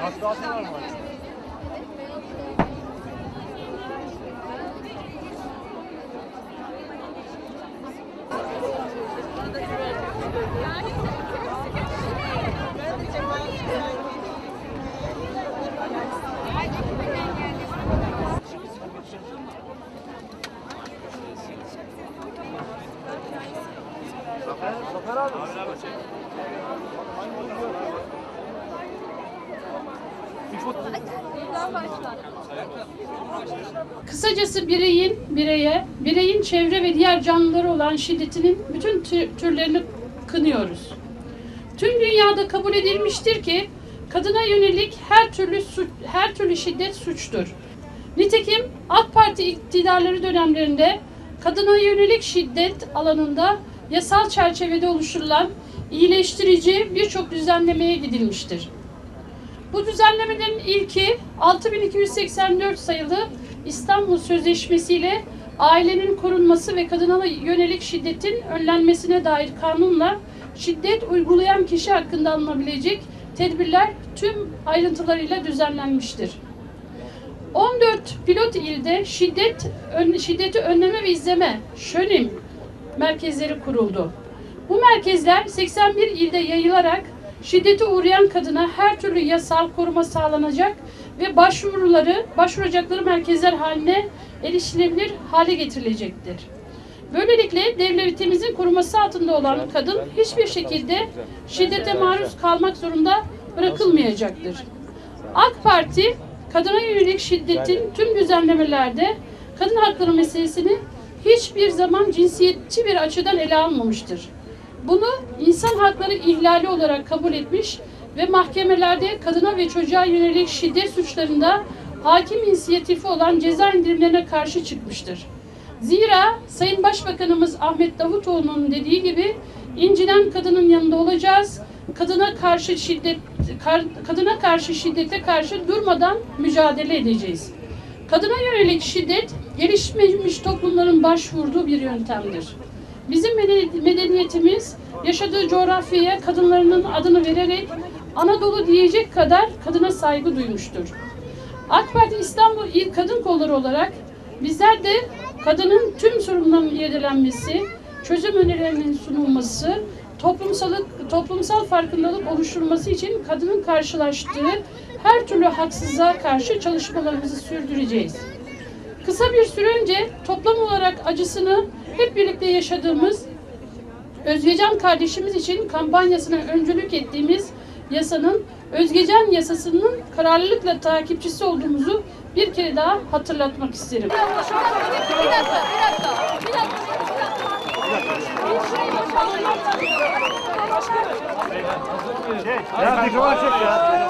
Hatta var mı? Kısacası bireyin bireye, bireyin çevre ve diğer canlıları olan şiddetinin bütün tü- türlerini kınıyoruz. Tüm dünyada kabul edilmiştir ki kadına yönelik her türlü suç, her türlü şiddet suçtur. Nitekim AK Parti iktidarları dönemlerinde kadına yönelik şiddet alanında yasal çerçevede oluşturulan iyileştirici birçok düzenlemeye gidilmiştir. Bu düzenlemelerin ilki 6284 sayılı İstanbul Sözleşmesi ile ailenin korunması ve kadına yönelik şiddetin önlenmesine dair kanunla şiddet uygulayan kişi hakkında alınabilecek tedbirler tüm ayrıntılarıyla düzenlenmiştir. 14 pilot ilde şiddet ön- şiddeti önleme ve izleme şönim merkezleri kuruldu. Bu merkezler 81 ilde yayılarak şiddete uğrayan kadına her türlü yasal koruma sağlanacak ve başvuruları, başvuracakları merkezler haline erişilebilir hale getirilecektir. Böylelikle devletimizin koruması altında olan kadın hiçbir şekilde şiddete maruz kalmak zorunda bırakılmayacaktır. AK Parti kadına yönelik şiddetin tüm düzenlemelerde kadın hakları meselesini hiçbir zaman cinsiyetçi bir açıdan ele almamıştır. Bunu insan hakları ihlali olarak kabul etmiş ve mahkemelerde kadına ve çocuğa yönelik şiddet suçlarında hakim inisiyatifi olan ceza indirimlerine karşı çıkmıştır. Zira Sayın Başbakanımız Ahmet Davutoğlu'nun dediği gibi incinen kadının yanında olacağız. Kadına karşı şiddet kar- kadına karşı şiddete karşı durmadan mücadele edeceğiz. Kadına yönelik şiddet gelişmemiş toplumların başvurduğu bir yöntemdir. Bizim medeni- medeniyetimiz yaşadığı coğrafyaya kadınlarının adını vererek Anadolu diyecek kadar kadına saygı duymuştur. AK Parti İstanbul İl Kadın Kolları olarak bizler de kadının tüm sorunlarının irdelenmesi, çözüm önerilerinin sunulması, toplumsalık, toplumsal farkındalık oluşturulması için kadının karşılaştığı her türlü haksızlığa karşı çalışmalarımızı sürdüreceğiz. Kısa bir süre önce toplam olarak acısını hep birlikte yaşadığımız Özgecan kardeşimiz için kampanyasına öncülük ettiğimiz yasanın Özgecan yasasının kararlılıkla takipçisi olduğumuzu bir kere daha hatırlatmak isterim. Bir dakika, bir dakika, bir dakika. Ya mikrofon çek ya.